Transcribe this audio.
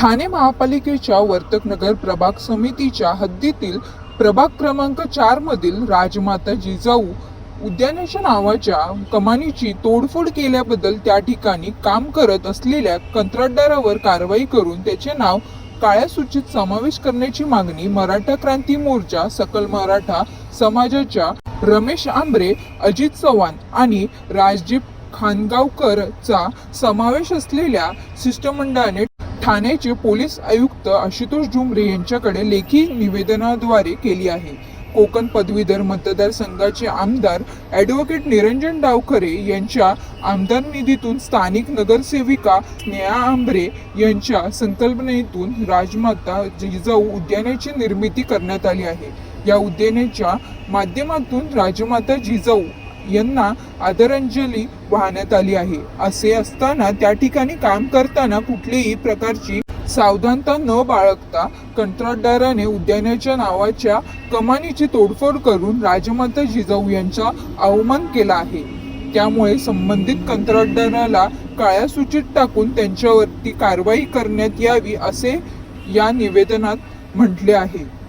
ठाणे महापालिकेच्या वर्तकनगर प्रभाग समितीच्या हद्दीतील प्रभाग क्रमांक चार मधील राजमाता जिजाऊ उद्यानाच्या नावाच्या कमानीची तोडफोड केल्याबद्दल त्या ठिकाणी काम करत असलेल्या कंत्राटदारावर कारवाई करून त्याचे नाव काळ्या सूचीत समावेश करण्याची मागणी मराठा क्रांती मोर्चा सकल मराठा समाजाच्या रमेश आंब्रे अजित चव्हाण आणि राजदीप खानगावकरचा समावेश असलेल्या शिष्टमंडळाने ठाण्याचे पोलीस आयुक्त आशुतोष झुमरे यांच्याकडे लेखी निवेदनाद्वारे केली आहे. कोकण पदवीधर मतदारसंघाचे आमदार ॲडव्होकेट निरंजन डावखरे यांच्या आमदार निधीतून स्थानिक नगरसेविका नेहा आंबरे यांच्या संकल्पनेतून राजमाता जिजाऊ उद्यानाची निर्मिती करण्यात आली आहे. या उद्यानाच्या माध्यमातून राजमाता जिजाऊ यांना आदरांजली वाहण्यात आली आहे. असे असताना त्या ठिकाणी काम करताना कुठलीही प्रकारची सावधानता न बाळगता कंत्राटदाराने उद्यानाच्या नावाच्या कमानीची तोडफोड करून राजमाता जिजाऊ यांचा अवमान केला आहे. त्यामुळे संबंधित कंत्राटदाराला काळ्या सूचीत टाकून त्यांच्यावरती कारवाई करण्यात यावी असे या निवेदनात म्हटले आहे.